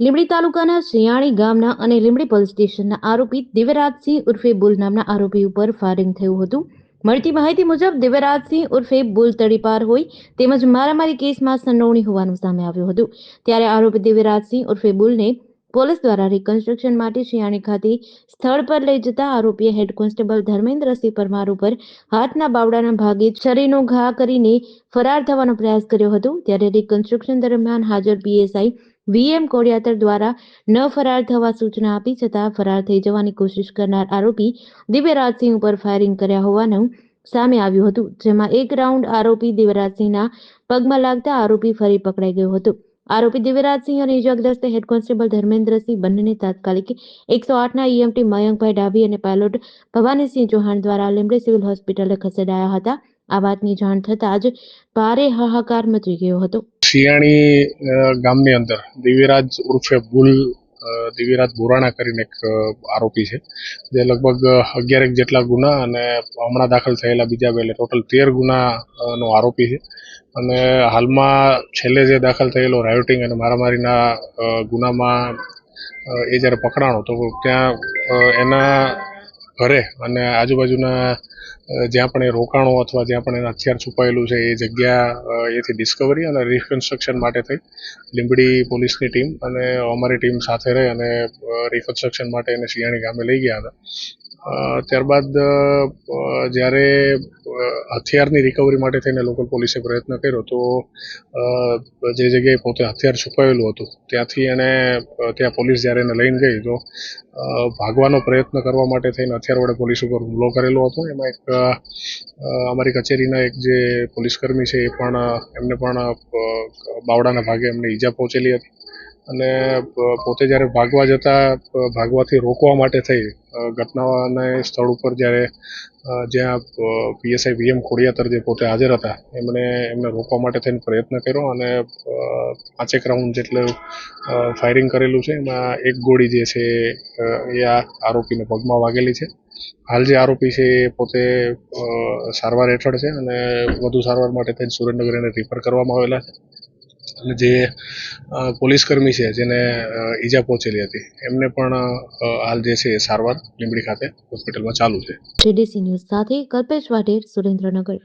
લીંબડી તાલુકાના શિયાળી ગામના અને લીંબડી પોલીસ સ્ટેશનના આરોપી દિવ્યરાજસિંહ ઉર્ફે બુલ નામના આરોપી ઉપર ફાયરિંગ થયું હતું. મળતી માહિતી મુજબ દિવ્યરાજસિંહ ઉર્ફે બુલ તડીપાર હોય તેમજ મારામારી કેસમાં સંડોવણી હોવાનું સામે આવ્યું હતું. ત્યારે આરોપી દિવ્યરાજસિંહ ઉર્ફે બુલને પોલીસ દ્વારા રિકન્સ્ટ્રક્શન માટે શિયાણી ખાતે સ્થળ પર લઈ જતા આરોપીએ હેડ કોન્સ્ટેબલ ધર્મેન્દ્રસિંહ પરમાર ઉપર હાથના બાવડાના ભાગે છરીનો ઘા કરીને ફરાર થવાનો પ્રયાસ કર્યો હતો. ત્યારે રિકન્સ્ટ્રક્શન દરમિયાન હાજર પીએસઆઈ વીએમ કોડિયાતર દ્વારા ન ફરાર થવા સૂચના આપી છતાં ફરાર થઈ જવાની કોશિશ કરનાર આરોપી દિવ્યરાજસિંહ ઉપર ફાયરિંગ કર્યા હોવાનું સામે આવ્યું હતું, જેમાં એક રાઉન્ડ આરોપી દિવ્યરાજસિંહના પગમાં લાગતા આરોપી ફરી પકડાઈ ગયો હતો. આરોપી દિવ્યરાજસિંહ અને ઇજાગ્રસ્ત હેડ કોન્સ્ટેબલ ધર્મેન્દ્રસિંહ બંનેને તાત્કાલિક એકસો આઠના ઈએમટી મયંકભાઈ ડાભી અને પાયલોટ ભવાનીસિંહ ચૌહાણ દ્વારા લીમડી સિવિલ હોસ્પિટલે ખસેડાયા હતા. આ વાતની જાણ થતાં જ ભારે હાહાકાર મચી ગયો હતો. શિયાણી ગામની અંદર દિવ્યરાજ ઉર્ફે બુલ દિવ્યરાજ બોરાણા કરીને એક આરોપી છે. જે લગભગ અગિયારેક જેટલા ગુના અને હમણાં દાખલ થયેલા બીજા બે ટોટલ તેર ગુના નો આરોપી છે. અને હાલમાં છેલ્લે જે દાખલ થયેલો રાયોટિંગ અને મારામારીના ગુનામાં એ જ્યારે પકડાણો તો ત્યાં એના ઘરે અને આજુબાજુના જ્યાં પણ એ રોકાણો અથવા જ્યાં પણ એના હથિયાર છુપાયેલું છે, એ જગ્યા એથી ડિસ્કવરી અને રિકન્સ્ટ્રક્શન માટે થઈ. લીંબડી પોલીસની ટીમ અને અમારી ટીમ સાથે રહી અને રિકન્સ્ટ્રક્શન માટે એને શિયાણી ગામે લઈ ગયા હતા. ત્યારબાદ જ્યારે હથિયારની રિકવરી માટે થઈને લોકલ પોલીસે પ્રયત્ન કર્યો, તો જે જગ્યાએ પોતે હથિયાર છુપાવેલું હતું, ત્યાંથી એને ત્યાં પોલીસ જ્યારે એને લઈને ગઈ, તો ભાગવાનો પ્રયત્ન કરવા માટે થઈને હથિયાર વડે પોલીસ ઉપર હુમલો કરેલો હતો. એમાં એક અમારી કચેરીના એક જે પોલીસ કર્મી છે, એ પણ એમને પણ બાવડાના ભાગે એમને ઈજા પહોંચેલી હતી. અને પોતે જ્યારે ભાગવા જતા ભાગવાથી રોકવા માટે થઈ ઘટનાને સ્થળ ઉપર જ્યારે જ્યાં પીએસઆઈ વીએમ ખોડિયાતર જે પોતે હાજર હતા, એમણે એમને રોકવા માટે થઈને પ્રયત્ન કર્યો અને પાંચેક રાઉન્ડ જેટલું ફાયરિંગ કરેલું છે. એમાં એક ગોળી જે છે એ આ આરોપીને પગમાં વાગેલી છે. હાલ જે આરોપી છે એ પોતે સારવાર હેઠળ છે અને વધુ સારવાર માટે થઈને સુરેન્દ્રનગર એને રિફર કરવામાં આવેલા છે. અને જે અ, પોલીસ કર્મી છે જેને ઈજા પહોંચેલી હતી એમને પણ હાલ જે છે સારવાર લીંબડી ખાતે હોસ્પિટલમાં ચાલુ છે. જેડીસી સાથે કલ્પેશ વાઢેર સુરેન્દ્રનગર.